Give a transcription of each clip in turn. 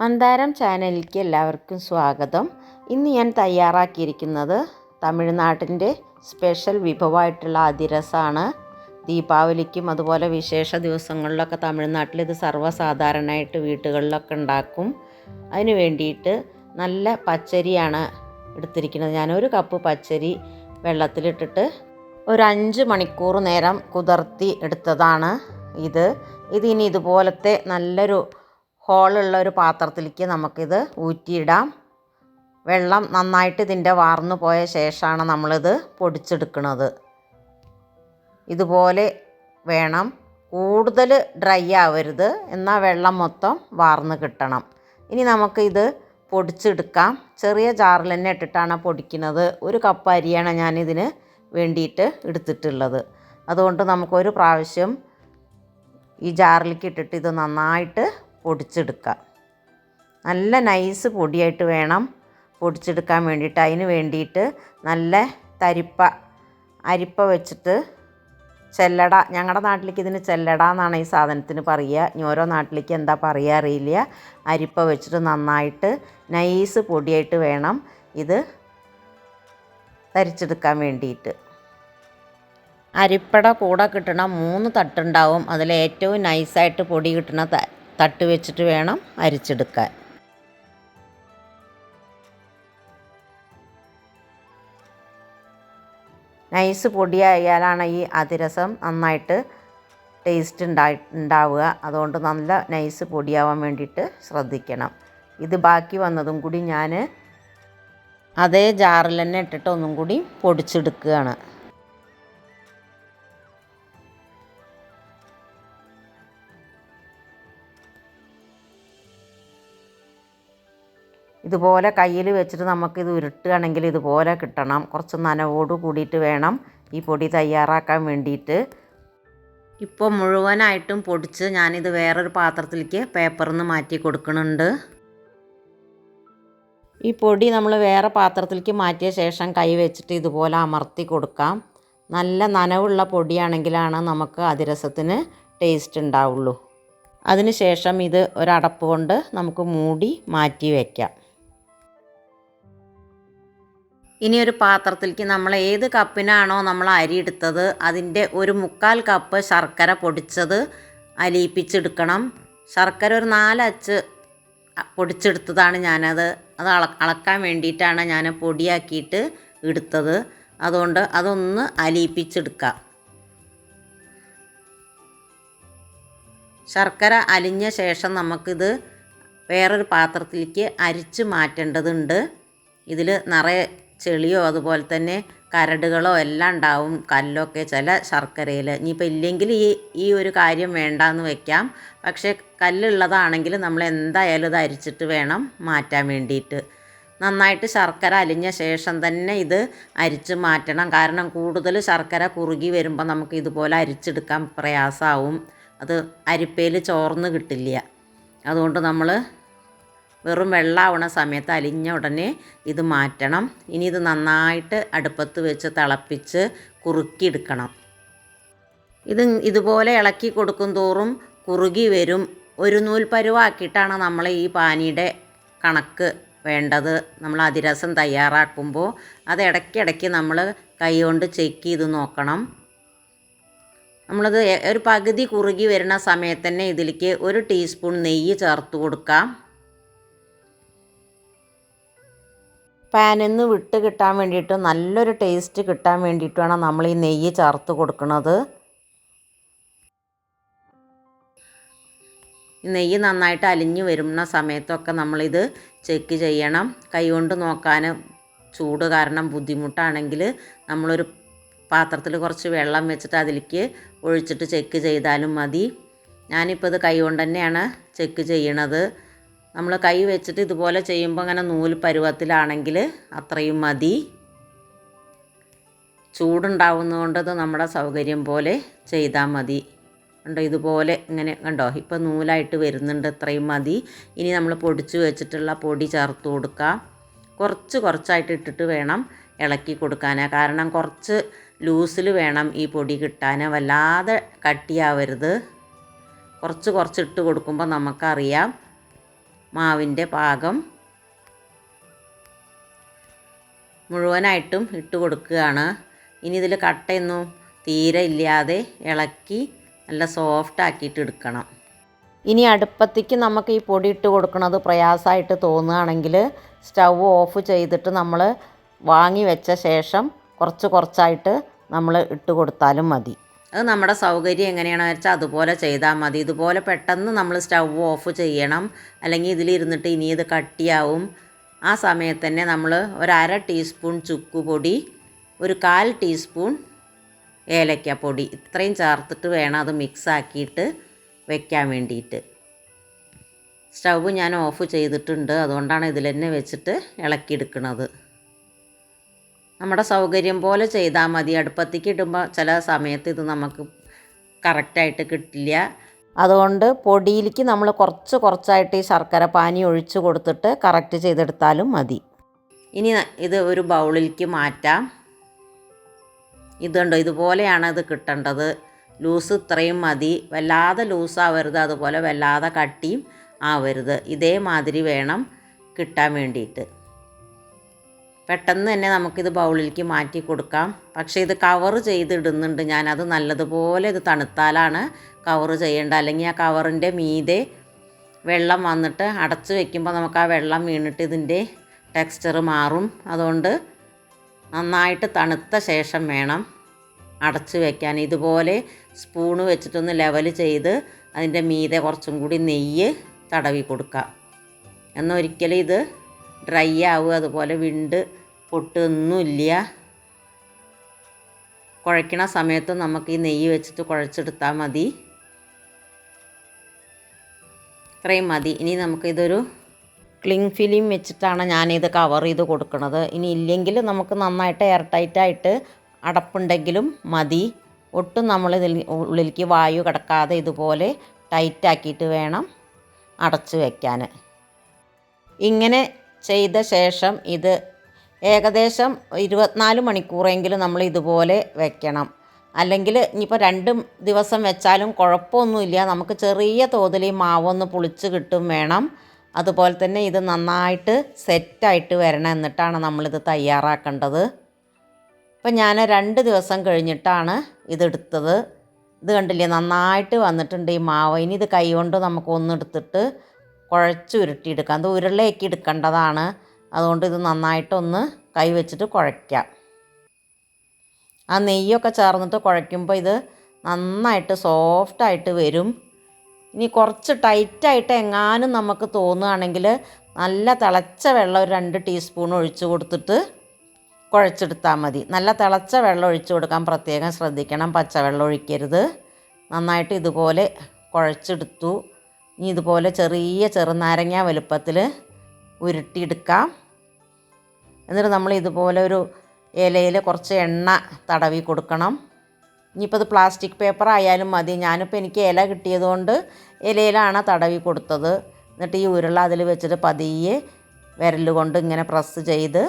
മന്ദാരം ചാനലിലേക്ക് എല്ലാവർക്കും സ്വാഗതം. ഇന്ന് ഞാൻ തയ്യാറാക്കിയിരിക്കുന്നത് തമിഴ്നാട്ടിന്റെ സ്പെഷ്യൽ വിഭവമായിട്ടുള്ള അതിരസാണ്. ദീപാവലിക്കും അതുപോലെ വിശേഷ ദിവസങ്ങളിലൊക്കെ തമിഴ്നാട്ടിൽ ഇത് സർവസാധാരണമായിട്ട് വീടുകളിലൊക്കെ ഉണ്ടാക്കും. അതിന് വേണ്ടിയിട്ട് നല്ല പച്ചരിയാണ് എടുത്തിരിക്കുന്നത്. ഞാൻ ഒരു കപ്പ് പച്ചരി വെള്ളത്തിലിട്ടിട്ട് ഒരു അഞ്ച് മണിക്കൂർ നേരം കുതിർത്തി എടുത്തതാണ് ഇത്. ഇതിനി ഇതുപോലത്തെ നല്ലൊരു ഹോളുള്ള ഒരു പാത്രത്തിലേക്ക് നമുക്കിത് ഊറ്റിയിടാം. വെള്ളം നന്നായിട്ട് ഇതിന്റെ വാർന്നു പോയ ശേഷമാണ് നമ്മളിത് പൊടിച്ചെടുക്കുന്നത്. ഇതുപോലെ വേണം. കൂടുതൽ ഡ്രൈ ആവരുത്. എന്നാൽ വെള്ളം മൊത്തം വാർന്ന് കിട്ടണം. ഇനി നമുക്ക് ഇത് പൊടിച്ചെടുക്കാം. ചെറിയ ജാറിൽ തന്നെ ഇട്ടിട്ടാണ് പൊടിക്കുന്നത്. ഒരു കപ്പ് അരിയാണ് ഞാനിതിന് വേണ്ടിയിട്ട് എടുത്തിട്ടുള്ളത്. അതുകൊണ്ട് നമുക്കൊരു പ്രാവശ്യം ഈ ജാറിലേക്ക് ഇട്ടിട്ട് ഇത് നന്നായിട്ട് പൊടിച്ചെടുക്കുക. നല്ല നൈസ് പൊടിയായിട്ട് വേണം പൊടിച്ചെടുക്കാൻ വേണ്ടിയിട്ട്. അതിന് വേണ്ടിയിട്ട് നല്ല തരിപ്പ അരിപ്പ വെച്ചിട്ട് ചെല്ലട. ഞങ്ങളുടെ നാട്ടിലേക്ക് ഇതിന് ചെല്ലട എന്നാണ് ഈ സാധനത്തിന് പറയുക. ഇനി ഓരോ നാട്ടിലേക്ക് എന്താ പറയുക അറിയില്ല. അരിപ്പ വെച്ചിട്ട് നന്നായിട്ട് നൈസ് പൊടിയായിട്ട് വേണം ഇത് തരിച്ചെടുക്കാൻ വേണ്ടിയിട്ട്. അരിപ്പട കൂടെ കിട്ടണ മൂന്ന് തട്ടുണ്ടാവും. അതിൽ ഏറ്റവും നൈസായിട്ട് പൊടി കിട്ടണ തട്ട് വെച്ചിട്ട് വേണം അരിച്ചെടുക്കാൻ. നൈസ് പൊടിയായാലാണ് ഈ അതിരസം നന്നായിട്ട് ടേസ്റ്റ് ഉണ്ടായി ഉണ്ടാവുക. അതുകൊണ്ട് നല്ല നൈസ് പൊടിയാവാൻ വേണ്ടിയിട്ട് ശ്രദ്ധിക്കണം. ഇത് ബാക്കി വന്നതും കൂടി ഞാൻ അതേ ജാറിൽ തന്നെ ഇട്ടിട്ട് ഒന്നും കൂടി പൊടിച്ചെടുക്കുകയാണ്. ഇതുപോലെ കയ്യിൽ വെച്ചിട്ട് നമുക്കിത് ഉരുട്ടുകയാണെങ്കിൽ ഇതുപോലെ കിട്ടണം. കുറച്ച് നനവോട് കൂടിയിട്ട് വേണം ഈ പൊടി തയ്യാറാക്കാൻ വേണ്ടിയിട്ട്. ഇപ്പോൾ മുഴുവനായിട്ടും പൊടിച്ച് ഞാനിത് വേറൊരു പാത്രത്തിലേക്ക് പേപ്പറിൽ നിന്ന് മാറ്റി കൊടുക്കുന്നുണ്ട്. ഈ പൊടി നമ്മൾ വേറെ പാത്രത്തിലേക്ക് മാറ്റിയ ശേഷം കൈ വെച്ചിട്ട് ഇതുപോലെ അമർത്തി കൊടുക്കാം. നല്ല നനവുള്ള പൊടിയാണെങ്കിലാണ് നമുക്ക് അതിരസത്തിന് ടേസ്റ്റ് ഉണ്ടാവുള്ളൂ. അതിനുശേഷം ഇത് ഒരടപ്പ് കൊണ്ട് നമുക്ക് മൂടി മാറ്റി വയ്ക്കാം ഇനി ഒരു പാത്രത്തിലേക്ക് നമ്മൾ ഏത് കപ്പിനാണോ നമ്മൾ അരി എടുത്തത് അതിന്റെ ഒരു മുക്കാൽ കപ്പ് ശർക്കര പൊടിച്ചത് അലിയിപ്പിച്ചെടുക്കണം. ശർക്കര ഒരു നാലച്ച് പൊടിച്ചെടുത്തതാണ് ഞാനത്. അത് അള അളക്കാൻ വേണ്ടിയിട്ടാണ് ഞാൻ പൊടിയാക്കിയിട്ട് എടുത്തത്. അതുകൊണ്ട് അതൊന്ന് അലിയിപ്പിച്ചെടുക്കാം. ശർക്കര അലിഞ്ഞ ശേഷം നമുക്കിത് വേറൊരു പാത്രത്തിലേക്ക് അരിച്ച് മാറ്റേണ്ടതുണ്ട്. ഇതിൽ നിറയെ ചെളിയോ അതുപോലെ തന്നെ കരടുകളോ എല്ലാം ഉണ്ടാവും കല്ലൊക്കെ ചില ശർക്കരയിൽ. ഇനിയിപ്പോൾ ഇല്ലെങ്കിൽ ഈ ഈ ഒരു കാര്യം വേണ്ടാന്ന് വെക്കാം. പക്ഷേ കല്ലുള്ളതാണെങ്കിൽ നമ്മൾ എന്തായാലും അരിച്ചിട്ട് വേണം മാറ്റാൻ വേണ്ടിയിട്ട്. നന്നായിട്ട് ശർക്കര അലിഞ്ഞ ശേഷം തന്നെ ഇത് അരിച്ച് മാറ്റണം. കാരണം കൂടുതൽ ശർക്കര കുറുകി വരുമ്പോൾ നമുക്ക് ഇതുപോലെ അരിച്ചെടുക്കാൻ പ്രയാസമാവും അത് അരിപ്പയിൽ ചോർന്ന് കിട്ടില്ല. അതുകൊണ്ട് നമ്മൾ വെറും വെള്ളമാവണ സമയത്ത് അലിഞ്ഞ ഉടനെ ഇത് മാറ്റണം. ഇനി ഇത് നന്നായിട്ട് അടുപ്പത്ത് വെച്ച് തിളപ്പിച്ച് കുറുക്കിയെടുക്കണം. ഇത് ഇതുപോലെ ഇളക്കി കൊടുക്കും തോറും കുറുകി വരും. ഒരു നൂൽ പരുവാക്കിയിട്ടാണ് നമ്മൾ ഈ പാനിയുടെ കണക്ക് വേണ്ടത്. നമ്മൾ അതിരസം തയ്യാറാക്കുമ്പോൾ അത് ഇടയ്ക്കിടയ്ക്ക് നമ്മൾ കൈ കൊണ്ട് ചെക്ക് ചെയ്ത് നോക്കണം. നമ്മളത് ഒരു പകുതി കുറുകി വരുന്ന സമയത്ത് തന്നെ ഇതിലേക്ക് ഒരു ടീസ്പൂൺ നെയ്യ് ചേർത്ത് കൊടുക്കാം. പാനിൽ നിന്ന് വിട്ട് കിട്ടാൻ വേണ്ടിയിട്ട് നല്ലൊരു ടേസ്റ്റ് കിട്ടാൻ വേണ്ടിയിട്ടാണ് നമ്മൾ ഈ നെയ്യ് ചേർത്ത് കൊടുക്കുന്നത് നെയ്യ് നന്നായിട്ട് അലിഞ്ഞു വരുന്ന സമയത്തൊക്കെ നമ്മളിത് ചെക്ക് ചെയ്യണം. കൈകൊണ്ട് നോക്കാൻ ചൂട് കാരണം ബുദ്ധിമുട്ടാണെങ്കിൽ നമ്മളൊരു പാത്രത്തിൽ കുറച്ച് വെള്ളം വെച്ചിട്ട് അതിലേക്ക് ഒഴിച്ചിട്ട് ചെക്ക് ചെയ്താലും മതി. ഞാനിപ്പോൾ ഇത് കൈ കൊണ്ട് തന്നെയാണ് ചെക്ക് ചെയ്യണത്. നമ്മൾ കൈ വെച്ചിട്ട് ഇതുപോലെ ചെയ്യുമ്പോൾ അങ്ങനെ നൂൽ പരുവത്തിലാണെങ്കിൽ അത്രയും മതി. ചൂടുണ്ടാവുന്നതുകൊണ്ട് ഇത് നമ്മുടെ സൗകര്യം പോലെ ചെയ്താൽ മതി. കണ്ടോ ഇതുപോലെ ഇങ്ങനെ കണ്ടോ? ഇപ്പോൾ നൂലായിട്ട് വരുന്നുണ്ട് ഇത്രയും മതി. ഇനി നമ്മൾ പൊടിച്ച് വെച്ചിട്ടുള്ള പൊടി ചേർത്ത് കൊടുക്കുക കുറച്ച് കുറച്ചായിട്ട് ഇട്ടിട്ട് വേണം ഇളക്കി കൊടുക്കാൻ കാരണം കുറച്ച് ലൂസിൽ വേണം ഈ പൊടി കിട്ടാൻ വല്ലാതെ കട്ടിയാവരുത്. കുറച്ച് കുറച്ച് ഇട്ട് കൊടുക്കുമ്പോൾ നമുക്കറിയാം മാവിന്റെ പാകം മുഴുവനായിട്ടും ഇട്ട് കൊടുക്കുകയാണ്. ഇനി ഇതിൽ കട്ടയൊന്നും തീരെ ഇല്ലാതെ ഇളക്കി നല്ല സോഫ്റ്റ് ആക്കിയിട്ട് എടുക്കണം. ഇനി അടുപ്പത്തേക്ക് നമുക്ക് ഈ പൊടി ഇട്ട് കൊടുക്കുന്നത് പ്രയാസമായിട്ട് തോന്നുകയാണെങ്കിൽ സ്റ്റൗ ഓഫ് ചെയ്തിട്ട് നമ്മൾ വാങ്ങി വെച്ച ശേഷം കുറച്ച് കുറച്ചായിട്ട് നമ്മൾ ഇട്ട് കൊടുത്താലും മതി. അത് നമ്മുടെ സൗകര്യം എങ്ങനെയാണെന്ന് വെച്ചാൽ അതുപോലെ ചെയ്താൽ മതി. ഇതുപോലെ പെട്ടെന്ന് നമ്മൾ സ്റ്റൗ ഓഫ് ചെയ്യണം. അല്ലെങ്കിൽ ഇതിലിരുന്നിട്ട് ഇനി ഇത് കട്ടിയാവും. ആ സമയത്ത് തന്നെ നമ്മൾ ഒരു അര ടീസ്പൂൺ ചുക്കുപൊടി ഒരു കാൽ ടീസ്പൂൺ ഏലക്കപ്പൊടി ഇത്രയും ചേർത്തിട്ട് വേണം അത് മിക്സ് ആക്കിയിട്ട് വെക്കാൻ വേണ്ടിയിട്ട്. സ്റ്റൗ ഞാൻ ഓഫ് ചെയ്തിട്ടുണ്ട്. അതുകൊണ്ടാണ് ഇതിൽ തന്നെ വെച്ചിട്ട് ഇളക്കിയെടുക്കുന്നത്. നമ്മുടെ സൗകര്യം പോലെ ചെയ്താൽ മതി. അടുപ്പത്തേക്ക് ഇടുമ്പോൾ ചില സമയത്ത് ഇത് നമുക്ക് കറക്റ്റായിട്ട് കിട്ടില്ല. അതുകൊണ്ട് പൊടിയിലേക്ക് നമ്മൾ കുറച്ച് കുറച്ചായിട്ട് ഈ ശർക്കര പാനി ഒഴിച്ചു കൊടുത്തിട്ട് കറക്റ്റ് ചെയ്തെടുത്താലും മതി. ഇനി ഇത് ഒരു ബൗളിലേക്ക് മാറ്റാം. ഇതുണ്ടോ? ഇതുപോലെയാണ് ഇത് കിട്ടേണ്ടത്. ലൂസ് ഇത്രയും മതി. വല്ലാതെ ലൂസാവരുത് അതുപോലെ വല്ലാതെ കട്ടിയും ആവരുത്. ഇതേമാതിരി വേണം കിട്ടാൻ വേണ്ടിയിട്ട്. പെട്ടെന്ന് തന്നെ നമുക്കിത് ബൗളിലേക്ക് മാറ്റി കൊടുക്കാം. പക്ഷേ ഇത് കവർ ചെയ്തിടുന്നുണ്ട് ഞാനത് നല്ലതുപോലെ ഇത് തണുത്താലാണ് കവർ ചെയ്യേണ്ടത്. അല്ലെങ്കിൽ ആ കവറിന്റെ മീതെ വെള്ളം വന്നിട്ട് അടച്ചു വെക്കുമ്പോൾ നമുക്ക് ആ വെള്ളം വീണിട്ട് ഇതിന്റെ ടെക്സ്ചർ മാറും. അതുകൊണ്ട് നന്നായിട്ട് തണുത്ത ശേഷം വേണം അടച്ചു വെക്കാൻ. ഇതുപോലെ സ്പൂണ് വെച്ചിട്ടൊന്ന് ലെവൽ ചെയ്ത് അതിന്റെ മീതെ കുറച്ചും കൂടി നെയ്യ് തടവി കൊടുക്കാം. എന്നൊരിക്കലും ഇത് ഡ്രൈ ആവുക അതുപോലെ വിണ്ട് പൊട്ടൊന്നുമില്ല. കുഴയ്ക്കണ സമയത്ത് നമുക്ക് ഈ നെയ്യ് വെച്ചിട്ട് കുഴച്ചെടുത്താൽ മതി. ഇത്രയും മതി. ഇനി നമുക്കിതൊരു ക്ലിങ് ഫിലിം വെച്ചിട്ടാണ് ഞാനിത് കവർ ചെയ്ത് കൊടുക്കുന്നത് ഇനി ഇല്ലെങ്കിൽ നമുക്ക് നന്നായിട്ട് എയർ ടൈറ്റായിട്ട് അടപ്പുണ്ടെങ്കിലും മതി. ഒട്ടും നമ്മൾ ഇതിൽ ഉള്ളിലേക്ക് വായു കിടക്കാതെ ഇതുപോലെ ടൈറ്റാക്കിയിട്ട് വേണം അടച്ചു വയ്ക്കാൻ ഇങ്ങനെ ചെയ്ത ശേഷം ഇത് ഏകദേശം ഇരുപത്തിനാല് മണിക്കൂറെങ്കിലും നമ്മൾ ഇതുപോലെ വെക്കണം. അല്ലെങ്കിൽ ഇനിയിപ്പോൾ രണ്ട് ദിവസം വെച്ചാലും കുഴപ്പമൊന്നുമില്ല. നമുക്ക് ചെറിയ തോതിൽ ഈ മാവൊന്ന് പുളിച്ച് കിട്ടും വേണം. അതുപോലെ തന്നെ ഇത് നന്നായിട്ട് സെറ്റായിട്ട് വരണം എന്നിട്ടാണ് നമ്മളിത് തയ്യാറാക്കേണ്ടത്. ഇപ്പം ഞാൻ രണ്ട് ദിവസം കഴിഞ്ഞിട്ടാണ് ഇതെടുത്തത്. ഇത് കണ്ടില്ലേ നന്നായിട്ട് വന്നിട്ടുണ്ട് ഈ മാവ്. ഇനി ഇത് കൈ കൊണ്ട് നമുക്ക് ഒന്നെടുത്തിട്ട് കുഴച്ച് ഉരുട്ടിയെടുക്കാം. അത് ഉരുളയാക്കി എടുക്കേണ്ടതാണ്. അതുകൊണ്ട് ഇത് നന്നായിട്ടൊന്ന് കൈ വെച്ചിട്ട് കുഴയ്ക്കാം. ആ നെയ്യൊക്കെ ചേർന്നിട്ട് കുഴയ്ക്കുമ്പോൾ ഇത് നന്നായിട്ട് സോഫ്റ്റായിട്ട് വരും. ഇനി കുറച്ച് ടൈറ്റായിട്ട് എങ്ങാനും നമുക്ക് തോന്നുകയാണെങ്കിൽ നല്ല തിളച്ച വെള്ളം ഒരു രണ്ട് ടീസ്പൂൺ ഒഴിച്ച് കൊടുത്തിട്ട് കുഴച്ചെടുത്താൽ മതി. നല്ല തിളച്ച വെള്ളം ഒഴിച്ച് കൊടുക്കാൻ പ്രത്യേകം ശ്രദ്ധിക്കണം. പച്ചവെള്ളം ഒഴിക്കരുത്. നന്നായിട്ട് ഇതുപോലെ കുഴച്ചെടുത്തു. ഇനി ഇതുപോലെ ചെറിയ ചെറുനാരങ്ങ വലുപ്പത്തിൽ ഉരുട്ടിയെടുക്കാം. എന്നിട്ട് നമ്മൾ ഇതുപോലെ ഒരു ഇലയിൽ കുറച്ച് എണ്ണ തടവി കൊടുക്കണം. ഇനിയിപ്പോൾ ഇത് പ്ലാസ്റ്റിക് പേപ്പർ ആയാലും മതി. ഞാനിപ്പോൾ എനിക്ക് ഇല കിട്ടിയതുകൊണ്ട് ഇലയിലാണ് തടവി കൊടുത്തത്. എന്നിട്ട് ഈ ഉരുള അതിൽ വെച്ചിട്ട് പതിയെ വിരൽ കൊണ്ട് ഇങ്ങനെ പ്രസ് ചെയ്ത്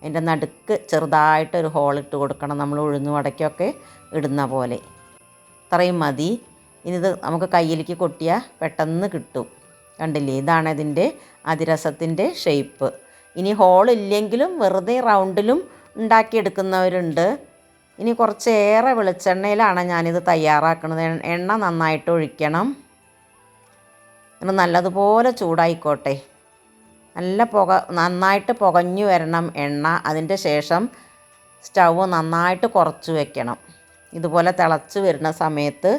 അതിന്റെ നടുക്ക് ചെറുതായിട്ടൊരു ഹോൾ ഇട്ട് കൊടുക്കണം. നമ്മൾ ഉഴുന്നു വടയ്ക്കൊക്കെ ഇടുന്ന പോലെ. ഇത്രയും മതി. ഇനി ഇത് നമുക്ക് കയ്യിലേക്ക് കൊട്ടിയാൽ പെട്ടെന്ന് കിട്ടും. കണ്ടില്ലേ? ഇതാണ് ഇതിന്റെ അതിരസത്തിന്റെ ഷേപ്പ് ഇനി ഹോളില്ലെങ്കിലും വെറുതെ റൗണ്ടിലും ഉണ്ടാക്കിയെടുക്കുന്നവരുണ്ട്. ഇനി കുറച്ചേറെ വെളിച്ചെണ്ണയിലാണ് ഞാനിത് തയ്യാറാക്കുന്നത്. എണ്ണ നന്നായിട്ട് ഒഴിക്കണം. എന്നിട്ട് നല്ലതുപോലെ ചൂടായിക്കോട്ടെ. നല്ല പുക നന്നായിട്ട് പുകഞ്ഞു വരണം എണ്ണ. അതിന്റെ ശേഷം സ്റ്റൗ നന്നായിട്ട് കുറച്ച് വെക്കണം. ഇതുപോലെ തിളച്ച് വരുന്ന സമയത്ത്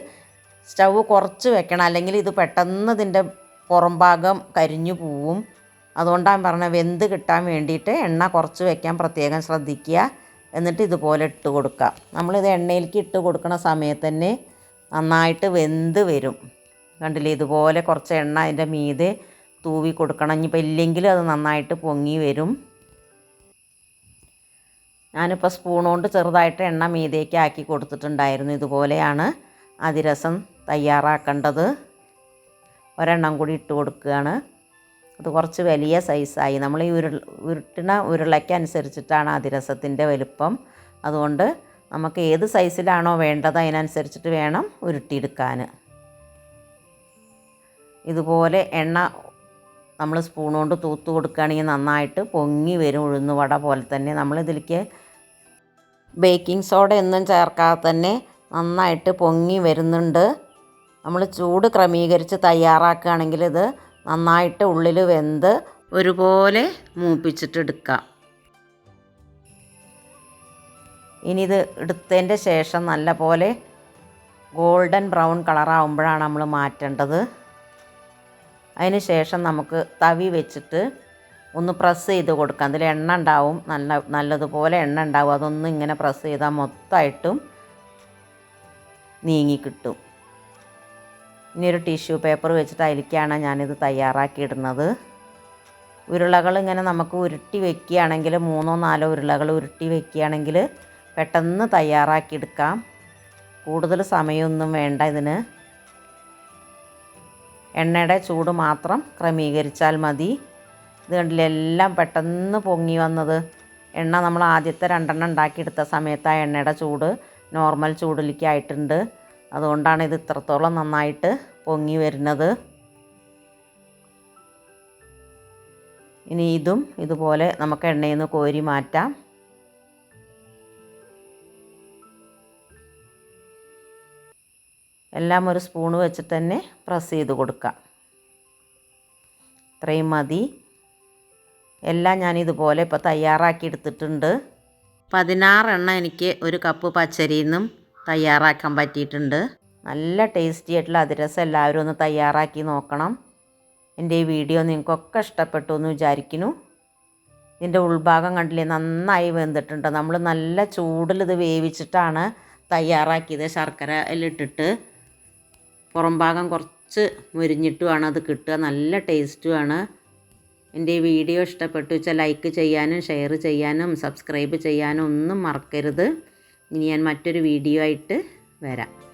സ്റ്റൗ കുറച്ച് വെക്കണം. അല്ലെങ്കിൽ ഇത് പെട്ടെന്ന് ഇതിന്റെ പുറംഭാഗം കരിഞ്ഞു പോവും. അതുകൊണ്ടാണ് പറഞ്ഞത് വെന്ത് കിട്ടാൻ വേണ്ടിയിട്ട് എണ്ണ കുറച്ച് വയ്ക്കാൻ പ്രത്യേകം ശ്രദ്ധിക്കുക. എന്നിട്ട് ഇതുപോലെ ഇട്ട് കൊടുക്കുക. നമ്മളിത് എണ്ണയിലേക്ക് ഇട്ട് കൊടുക്കുന്ന സമയത്ത് തന്നെ നന്നായിട്ട് വെന്ത് വരും. കണ്ടില്ലേ? ഇതുപോലെ കുറച്ച് എണ്ണ അതിന്റെ മീതെ തൂവി കൊടുക്കണം. ഇനിയിപ്പോൾ ഇല്ലെങ്കിലും അത് നന്നായിട്ട് പൊങ്ങി വരും. ഞാനിപ്പോൾ സ്പൂൺ കൊണ്ട് ചെറുതായിട്ട് എണ്ണ മീതേക്ക് ആക്കി കൊടുത്തിട്ടുണ്ടായിരുന്നു. ഇതുപോലെയാണ് അതിരസം തയ്യാറാക്കേണ്ടത്. ഒരെണ്ണം കൂടി ഇട്ട് കൊടുക്കുകയാണ്. അത് കുറച്ച് വലിയ സൈസായി. നമ്മൾ ഈ ഉരു ഉരുട്ടുന്ന ഉരുളയ്ക്കനുസരിച്ചിട്ടാണ് അതിരസത്തിന്റെ വലുപ്പം. അതുകൊണ്ട് നമുക്ക് ഏത് സൈസിലാണോ വേണ്ടത് അതിനനുസരിച്ചിട്ട് വേണം ഉരുട്ടിയെടുക്കാൻ. ഇതുപോലെ എണ്ണ നമ്മൾ സ്പൂൺ കൊണ്ട് തൂത്ത് കൊടുക്കുകയാണെങ്കിൽ നന്നായിട്ട് പൊങ്ങി വരും. ഉഴുന്നുവട പോലെ തന്നെ നമ്മളിതിലേക്ക് ബേക്കിംഗ് സോഡ ഒന്നും ചേർക്കാതെ തന്നെ നന്നായിട്ട് പൊങ്ങി വരുന്നുണ്ട്. നമ്മൾ ചൂട് ക്രമീകരിച്ച് തയ്യാറാക്കുകയാണെങ്കിൽ ഇത് നന്നായിട്ട് ഉള്ളിൽ വെന്ത് ഒരുപോലെ മൂപ്പിച്ചിട്ടെടുക്കാം. ഇനി ഇത് എടുത്തതിന്റെ ശേഷം നല്ല പോലെ ഗോൾഡൻ ബ്രൗൺ കളറാവുമ്പോഴാണ് നമ്മൾ മാറ്റേണ്ടത്. അതിന് ശേഷം നമുക്ക് തവി വെച്ചിട്ട് ഒന്ന് പ്രസ് ചെയ്ത് കൊടുക്കാം. അതിൽ എണ്ണ ഉണ്ടാവും. നല്ല നല്ലതുപോലെ എണ്ണ ഉണ്ടാവും. അതൊന്ന് ഇങ്ങനെ പ്രസ് ചെയ്താൽ മൊത്തമായിട്ടും നീങ്ങി കിട്ടും. ഇനി ഒരു ടിഷ്യൂ പേപ്പർ വെച്ചിട്ട് അതിലേക്കാണ് ഞാനിത് തയ്യാറാക്കിയിടുന്നത്. ഉരുളകൾ ഇങ്ങനെ നമുക്ക് ഉരുട്ടി വെക്കുകയാണെങ്കിൽ മൂന്നോ നാലോ ഉരുളകൾ ഉരുട്ടി വെക്കുകയാണെങ്കിൽ പെട്ടെന്ന് തയ്യാറാക്കിയെടുക്കാം. കൂടുതൽ സമയമൊന്നും വേണ്ട ഇതിന്. എണ്ണയുടെ ചൂട് മാത്രം ക്രമീകരിച്ചാൽ മതി. ഇത് കണ്ടില്ലെല്ലാം പെട്ടെന്ന് പൊങ്ങി വന്നത്. എണ്ണ നമ്മൾ ആദ്യത്തെ രണ്ടെണ്ണം ഉണ്ടാക്കിയെടുത്ത സമയത്ത് ആ എണ്ണയുടെ ചൂട് നോർമൽ ചൂടിലേക്ക് ആയിട്ടുണ്ട്. അതുകൊണ്ടാണ് ഇത് ഇത്രത്തോളം നന്നായിട്ട് പൊങ്ങി വരുന്നത്. ഇനി ഇതും ഇതുപോലെ നമുക്ക് എണ്ണയിൽ നിന്ന് കോരി മാറ്റാം. എല്ലാം ഒരു സ്പൂൺ വെച്ചിട്ട് തന്നെ പ്രസ് ചെയ്ത് കൊടുക്കാം. ഇത്രയും മതി. എല്ലാം ഞാൻ ഇതുപോലെ ഇപ്പോൾ തയ്യാറാക്കി എടുത്തിട്ടുണ്ട്. പതിനാറെണ്ണം എനിക്ക് ഒരു കപ്പ് പച്ചരിയിൽ നിന്നും തയ്യാറാക്കാൻ പറ്റിയിട്ടുണ്ട്. നല്ല ടേസ്റ്റി ആയിട്ടുള്ള അതിരസം എല്ലാവരും ഒന്ന് തയ്യാറാക്കി നോക്കണം. എന്റെ ഈ വീഡിയോ നിങ്ങൾക്കൊക്കെ ഇഷ്ടപ്പെട്ടു എന്ന് വിചാരിക്കുന്നു. ഇതിന്റെ ഉൾഭാഗം കണ്ടില്ലേ നന്നായി വെന്തിട്ടുണ്ട്. നമ്മൾ നല്ല ചൂടിൽ ഇത് വേവിച്ചിട്ടാണ് തയ്യാറാക്കിയത് ശർക്കര ഇട്ടിട്ട്. പുറം ഭാഗം കുറച്ച് മുരിഞ്ഞിട്ടുമാണ് അത് കിട്ടുക. നല്ല ടേസ്റ്റുമാണ് എന്റെ ഈ വീഡിയോ ഇഷ്ടപ്പെട്ടു വെച്ചാൽ ലൈക്ക് ചെയ്യാനും ഷെയർ ചെയ്യാനും സബ്സ്ക്രൈബ് ചെയ്യാനും ഒന്നും മറക്കരുത്. ഇനി ഞാൻ മറ്റൊരു വീഡിയോ ആയിട്ട് വരാം.